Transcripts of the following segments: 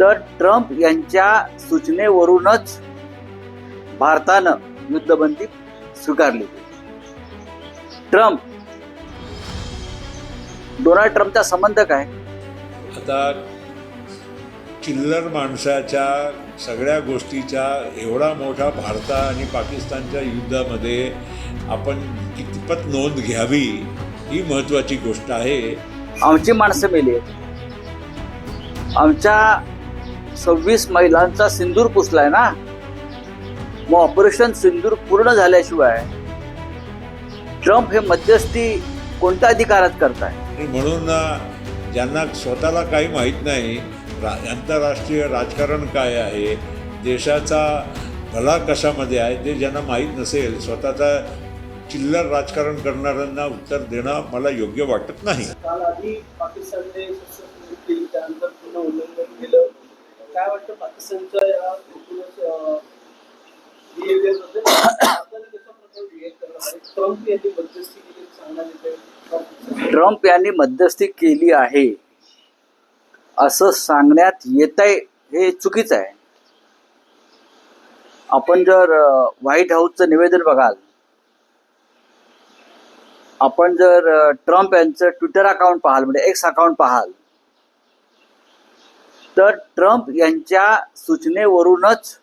तर ट्रम्प यांच्या सूचनेवरूनच भारतानं युद्धबंदी स्वीकारली. ट्रम्प. डोनाल्ड ट्रम्पचा संबंध काय? आता चिल्लर माणसाच्या सगळ्या गोष्टीच्या एवढा मोठा भारता आणि पाकिस्तानच्या युद्धामध्ये आपण कितपत नोंद घ्यावी ही महत्त्वाची गोष्ट आहे. आमची माणसं मेली आमच्या सव्वीस महिलांचा सिंदूर पुसलाय ना? मग ऑपरेशन सिंदूर पूर्ण झाल्याशिवाय ट्रम्प हे मध्यस्थी कोणत्या अधिकारात करताय? आणि म्हणून ज्यांना स्वतःला काही माहीत नाही रा आंतरराष्ट्रीय राजकारण काय आहे देशाचा भला कशामध्ये आहे ते ज्यांना माहीत नसेल स्वतःचा चिल्लर राजकारण करणाऱ्यांना उत्तर देणं मला योग्य वाटत नाही. काल आधी पाकिस्तानने त्यानंतर पुन्हा उल्लंघन केलं. काय वाटतं पाकिस्तानच्या या ट्रम्प यांनी मध्यस्थी केली सांगण्यात ट्रम्प यांनी मध्यस्थी केली आहे. असं सांगण्यात येत आहे हे चुकीचं आहे. आपण जर व्हाईट हाऊसचं निवेदन बघाल आपण जर ट्रम्प यांचं ट्विटर अकाउंट पाहाल म्हणजे एक्स अकाउंट पाहाल तर ट्रम्प यांच्या सूचनेवरूनच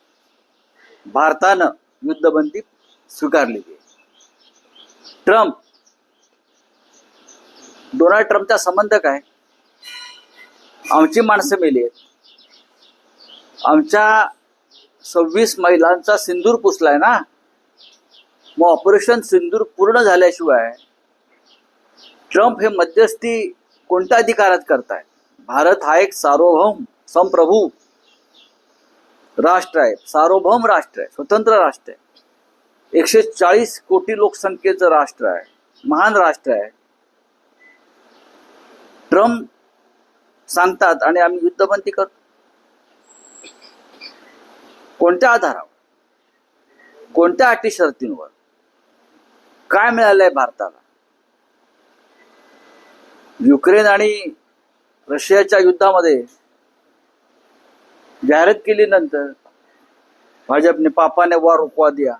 भारतानं युद्धबंदी स्वीकारली ट्रम्प डोनाल्ड ट्रम्पचा संबंध काय? आमची माणसं मेली आहेत. आमच्या सव्वीस महिलांचा सिंदूर पुसलाय ना? मग ऑपरेशन सिंदूर पूर्ण झाल्याशिवाय ट्रम्प हे मध्यस्थी कोणत्या अधिकारात करतायत? भारत हा एक सार्वभौम संप्रभू राष्ट्र आहे सार्वभौम राष्ट्र आहे स्वतंत्र राष्ट्र आहे. एकशे चाळीस कोटी लोकसंख्येचं राष्ट्र आहे महान राष्ट्र आहे. ट्रम्प सांगतात आणि आम्ही युद्धबंदी करतो. कोणत्या आधारावर? कोणत्या अटी शर्तींवर? काय मिळालंय भारताला? युक्रेन आणि रशियाच्या युद्धामध्ये जाहिरात केली नंतर भाजपने पापाने वार रुकवा दिया.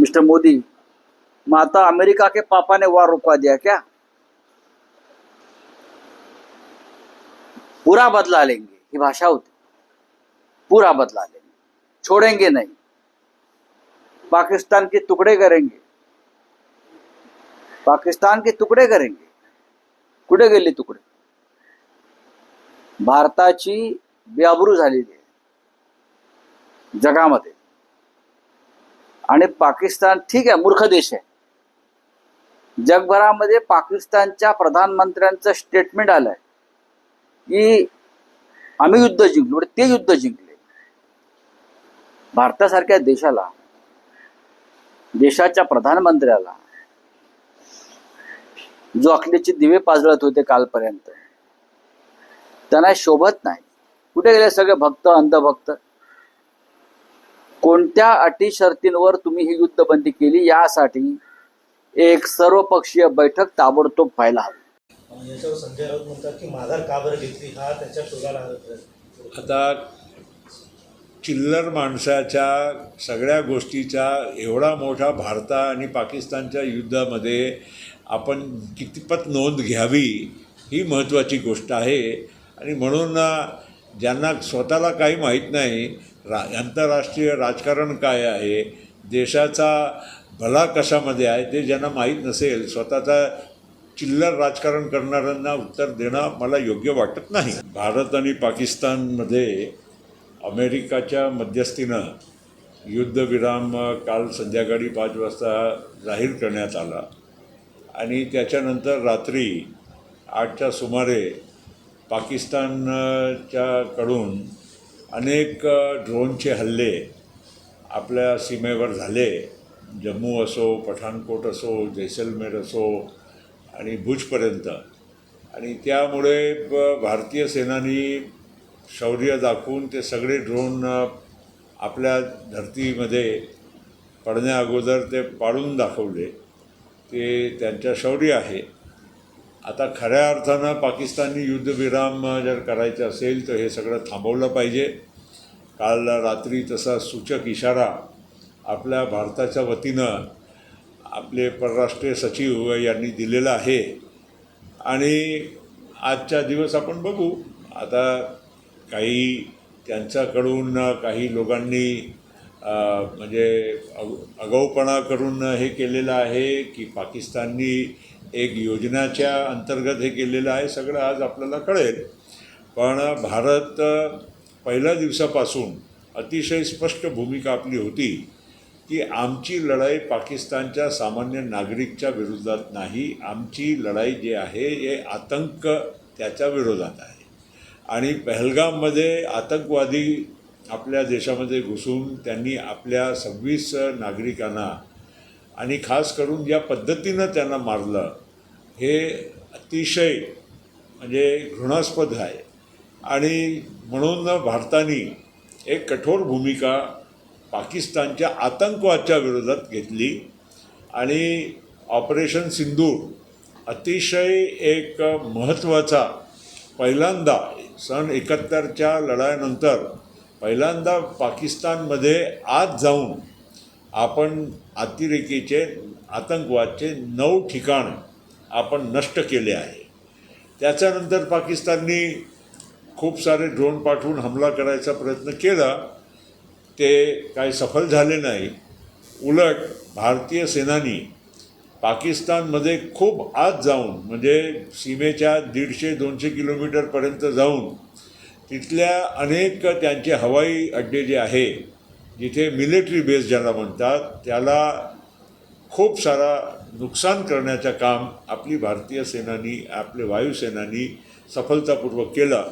मिस्टर मोदी माता अमेरिका के पापा ने वार रुकवा दिया क्या? पूरा बदला लेंगे, ही भाषा होती. पूरा बदला लेंगे. छोड़ेंगे नहीं. पाकिस्तान के टुकड़े करेंगे. पाकिस्तान के टुकड़े करेंगे. कुठे गेले तुकडे भारताची बेआबरू झालेली आहे. जगामध्ये. आणि पाकिस्तान ठीक आहे मूर्ख देश आहे. जगभरामध्ये पाकिस्तानच्या प्रधानमंत्र्यांचं स्टेटमेंट आलंय की आम्ही युद्ध जिंकलो म्हणजे ते युद्ध जिंकले. भारतासारख्या देशाला देशाच्या प्रधानमंत्र्याला जो अखिलेचे दिवे पाजळत होते कालपर्यंत त्यांना शोभत नाही. कुठे गेले सगळे भक्त अंधभक्त? कोणत्या अटी शर्तींवर तुम्ही ही युद्धबंदी केली? यासाठी एक सर्वपक्षीय बैठक ताबडतोब व्हायला हवी. याच्यावर संजय राऊत म्हणतात की माघार का बरं घेतली? हा त्याच्या शोधाला प्रयत्न आता चिल्लर माणसाच्या सगळ्या गोष्टीच्या एवढा मोठा भारता आणि पाकिस्तानच्या युद्धामध्ये आपण कितपत नोंद घ्यावी ही महत्त्वाची गोष्ट आहे. आणि म्हणून ज्यांना स्वतःला काही माहीत नाही रा आंतरराष्ट्रीय राजकारण काय आहे देशाचा भला कशामध्ये आहे ते ज्यांना माहीत नसेल स्वतःचा चिल्लर राजकारण करणाऱ्यांना उत्तर देणं मला योग्य वाटत नाही. भारत आणि पाकिस्तानमध्ये अमेरिकाच्या मध्यस्थीनं युद्धविराम काल संध्याकाळी पाच वाजता जाहीर करण्यात आला. आणि त्याच्यानंतर रात्री आठच्या सुमारे पाकिस्तानच्या कडून अनेक ड्रोनचे हल्ले आपल्या सीमेवर झाले. जम्मू असो पठाणकोट असो जैसलमेर असो आणि भुजपर्यंत आणि त्यामुळे भारतीय सेनानी शौर्य दाखवून ते सगळे ड्रोन आपल्या धर्तीमध्ये पडण्याअगोदर ते पाडून दाखवले. ते त्यांच्या शौर्य आहे. आता खऱ्या अर्थानं पाकिस्तानी युद्धविराम जर करायचं असेल तर हे सगळं थांबवलं पाहिजे. काल रात्री तसा सूचक इशारा आपल्या भारताच्या वतीनं आपले परराष्ट्रीय सचिव यांनी दिलेला आहे. आणि आजच्या दिवस आपण बघू. आता काही त्यांच्याकडून काही लोकांनी म्हणजे अग आगाऊपणा करून हे केलेलं आहे की पाकिस्ताननी एक योजनाच्या अंतर्गत हे केलेलं आहे सगळं आज आपल्याला कळेल. पण भारत पहिल्या दिवसापासून अतिशय स्पष्ट भूमिका आपली होती की आमची लढाई पाकिस्तानच्या सामान्य नागरिकच्या विरोधात नाही आमची लढाई जी आहे हे आतंक त्याच्या विरोधात आहे. आणि पहलगाममध्ये आतंकवादी आपल्या देशामध्ये घुसून त्यांनी आपल्या सव्वीस नागरिकांना आणि खास करून ज्या पद्धतीनं त्यांना मारलं हे अतिशय म्हणजे घृणास्पद आहे. आणि म्हणून भारताने एक कठोर भूमिका पाकिस्तानच्या आतंकवादच्या विरोधात घेतली आणि ऑपरेशन सिंदूर अतिशय एक महत्त्वाचा पहिल्यांदा सन एकाहत्तरच्या लढाईनंतर पहिल्यांदा पाकिस्तानमध्ये आत जाऊन आपण अतिरेकीचे आतंकवादचे नऊ ठिकाण आपण नष्ट केले आहे. त्याच्यानंतर पाकिस्ताननी खूप सारे ड्रोन पाठवून हमला करायचा प्रयत्न केला. ते काही सफल झाले नाही. उलट भारतीय सेनानी पाकिस्तानमध्ये खूप आत जाऊन म्हणजे सीमेच्या दीडशे दोनशे किलोमीटरपर्यंत जाऊन तिथल्या अनेक त्यांचे हवाई अड्डे जे आहे जिथे मिलिटरी बेस ज्याला म्हणतात त्याला खूप सारा नुकसान करण्याचं काम आपली भारतीय सेनानी आपले वायुसेनानी सफलतापूर्वक केलं.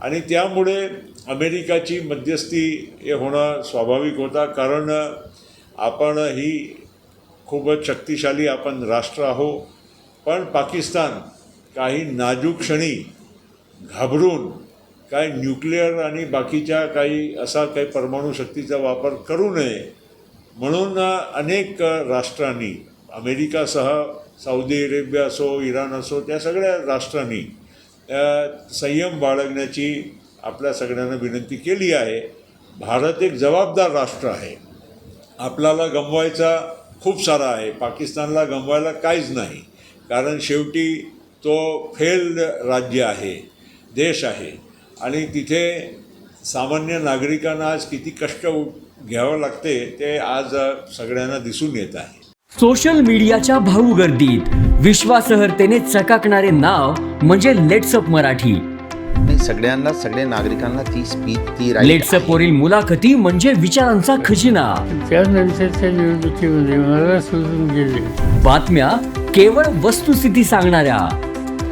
आणि त्यामुळे अमेरिकाची मध्यस्थी हे होणं स्वाभाविक होता कारण आपण ही खूपच शक्तिशाली आपण राष्ट्र आहो. पण पाकिस्तान काही नाजूक क्षणी घाबरून काय न्यूक्लिअर आणि बाकीच्या काही असा काही परमाणू शक्तीचा वापर करू नये म्हणून अनेक राष्ट्रांनी अमेरिकासह सौदी अरेबिया असो इराण असो त्या सगळ्या राष्ट्रांनी संयम बाळगण्याची आपल्या सगळ्यांना विनंती केली आहे. भारत एक जबाबदार राष्ट्र आहे. आपल्याला गमवायचा खूप सारा आहे. पाकिस्तानला गमवायला काहीच नाही. कारण शेवटी तो फेल्ड राज्य आहे देश आहे. आणि तिथे सामान्य नागरिकांना आज किती कष्ट घ्यावं लागते ते आज सगळ्यांना दिसून येत आहे. सोशल मीडियाच्या भाऊ गर्दीत विश्वासार्हतेने चकाकणारे नाव म्हणजे लेट्सअप मराठी. नाही सगळ्यांना सगळ्या नागरिकांना ती स्पीच ती लेट्सअप. वरील मुलाखती म्हणजे विचारांचा खजिना. त्यानंतरच्या निवडणुकीमध्ये मला सोडून गेले. बातम्या केवळ वस्तुस्थिती सांगणाऱ्या.